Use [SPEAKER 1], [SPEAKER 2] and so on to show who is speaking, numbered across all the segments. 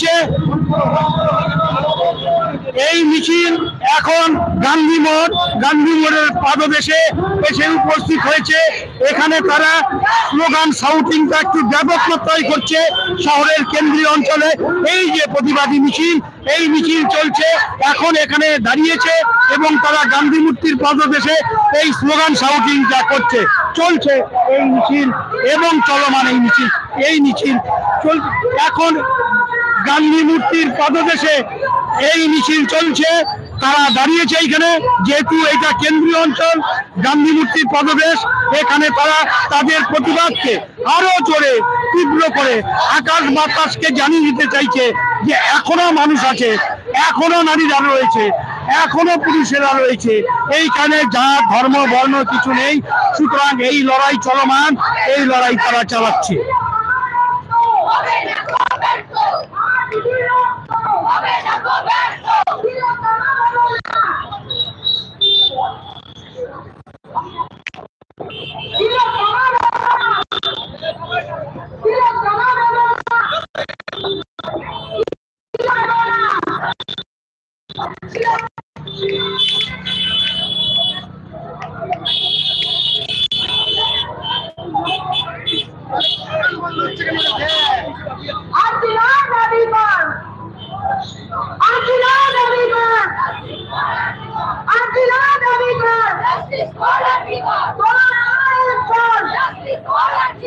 [SPEAKER 1] হচ্ছে এই মিছিল এখন গান্ধী মোড়, গান্ধী মোড়ের পাদদেশে এসে উপস্থিত হয়েছে। এখানে তারা স্লোগান, সাউটিংটা একটু ব্যাপক মাত্রায় করছে শহরের কেন্দ্রীয় অঞ্চলে। এই যে প্রতিবাদী মিছিল, এই মিছিল চলছে, এখন এখানে দাঁড়িয়েছে এবং তারা গান্ধী মূর্তির পাদদেশে এই স্লোগান, সাউটিংটা করছে। চলছে এই মিছিল এবং চলমান এই মিছিল। এই মিছিল চল এখন গান্ধী মূর্তির পদদেশে এই মিছিল চলছে। তারা দাঁড়িয়েছে এইখানে, যেহেতু এটা কেন্দ্রীয় অঞ্চল, গান্ধী মূর্তির পদদেশ, এখানে তারা তাদের প্রতিবাদকে আরও জোরে তীব্র করে আকাশ বাতাসকে জানিয়ে দিতে চাইছে যে এখনও মানুষ আছে, এখনও নারীরা রয়েছে, এখনও পুরুষেরা রয়েছে। এইখানে যা ধর্ম, বর্ণ কিছু নেই, সুতরাং এই লড়াই চলমান, এই লড়াই তারা চালাচ্ছে।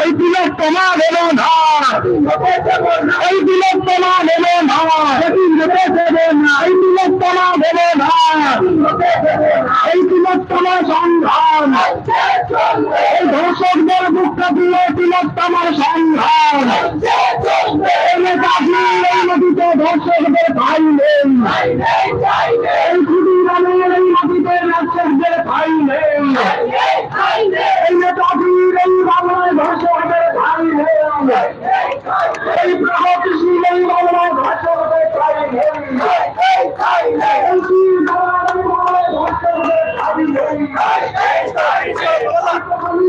[SPEAKER 1] এই দিলে তোমার এলো না এই দিলে তোমার এলো না এই দিলে তোমার হলো না এই দিলে তোমার সংগ্রাম এই ধর্ষকদের বুকটা দিয়ে তিলক তোমার সংগ্রাম